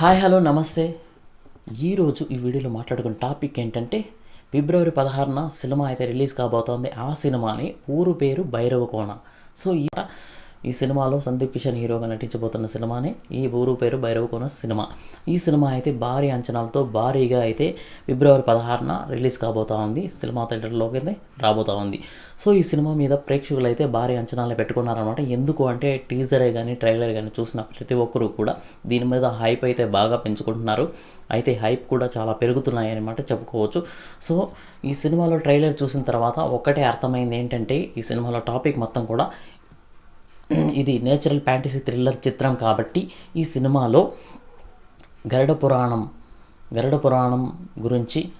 Hi hello నమస్తే. ఈరోజు ఈ వీడియోలో మాట్లాడుకున్న టాపిక్ ఏంటంటే ఫిబ్రవరి పదహారున సినిమా అయితే రిలీజ్ కాబోతోంది. ఆ సినిమాని ఊరు పేరు భైరవ కోణ సో ఈ ఈ సినిమాలో సందీప్ కిషన్ హీరోగా నటించబోతున్న సినిమానే. ఈ ఊరు పేరు భైరవకోన సినిమా. ఈ సినిమా అయితే భారీ అంచనాలతో భారీగా అయితే ఫిబ్రవరి పదహారున రిలీజ్ కాబోతా ఉంది. సినిమా థియేటర్లోకి అయితే రాబోతా ఉంది. సో ఈ సినిమా మీద ప్రేక్షకులు అయితే భారీ అంచనాలు పెట్టుకున్నారనమాట ఎందుకు అంటే టీజరే కానీ ట్రైలర్ కానీ చూసిన ప్రతి ఒక్కరూ కూడా దీని మీద హైప్ అయితే బాగా పెంచుకుంటున్నారు. అయితే హైప్ కూడా చాలా పెరుగుతున్నాయి అనమాట చెప్పుకోవచ్చు. సో ఈ సినిమాలో ట్రైలర్ చూసిన తర్వాత ఒక్కటే అర్థమైంది ఏంటంటే ఈ సినిమాలో టాపిక్ మొత్తం కూడా ఇది నేచురల్ ఫ్యాంటసీ థ్రిల్లర్ చిత్రం కాబట్టి ఈ సినిమాలో గరుడ పురాణం గరుడ పురాణం గురించి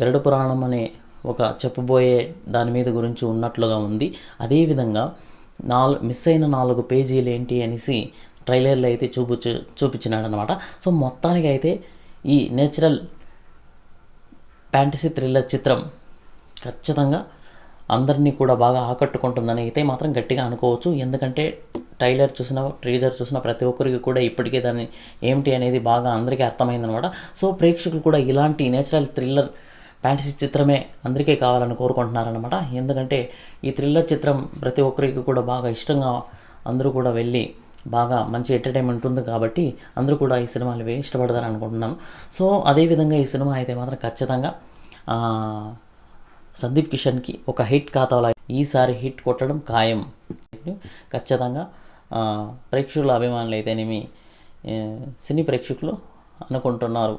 గరుడ పురాణం అనే ఒక చెప్పబోయే దాని మీద గురించి ఉన్నట్లుగా ఉంది. అదేవిధంగా నాలుగు మిస్ అయిన నాలుగు పేజీలు ఏంటి అనేసి ట్రైలర్లో అయితే చూపించు చూపించినాడు అనమాట సో మొత్తానికి అయితే ఈ నేచురల్ ఫ్యాంటసీ థ్రిల్లర్ చిత్రం ఖచ్చితంగా అందరినీ కూడా బాగా ఆకట్టుకుంటుందని అయితే మాత్రం గట్టిగా అనుకోవచ్చు. ఎందుకంటే ట్రైలర్ చూసిన ట్రీజర్ చూసిన ప్రతి ఒక్కరికి కూడా ఇప్పటికే దాన్ని ఏమిటి అనేది బాగా అందరికీ అర్థమైందనమాట. సో ప్రేక్షకులు కూడా ఇలాంటి నేచురల్ థ్రిల్లర్ ఫ్యాంటసీ చిత్రమే అందరికీ కావాలని కోరుకుంటున్నారనమాట. ఎందుకంటే ఈ థ్రిల్లర్ చిత్రం ప్రతి ఒక్కరికి కూడా బాగా ఇష్టంగా అందరూ కూడా వెళ్ళి బాగా మంచి ఎంటర్టైన్మెంట్ ఉంది కాబట్టి అందరూ కూడా ఈ సినిమాలు వే- ఇష్టపడతారు అనుకుంటున్నాను సో అదేవిధంగా ఈ సినిమా అయితే మాత్రం ఖచ్చితంగా సందీప్ కిషన్కి ఒక హిట్ ఖాతాలో ఈసారి హిట్ కొట్టడం ఖాయం. ఖచ్చితంగా ప్రేక్షకుల అభిమానులు అయితేనేమి సినీ ప్రేక్షకులు అనుకుంటున్నారు.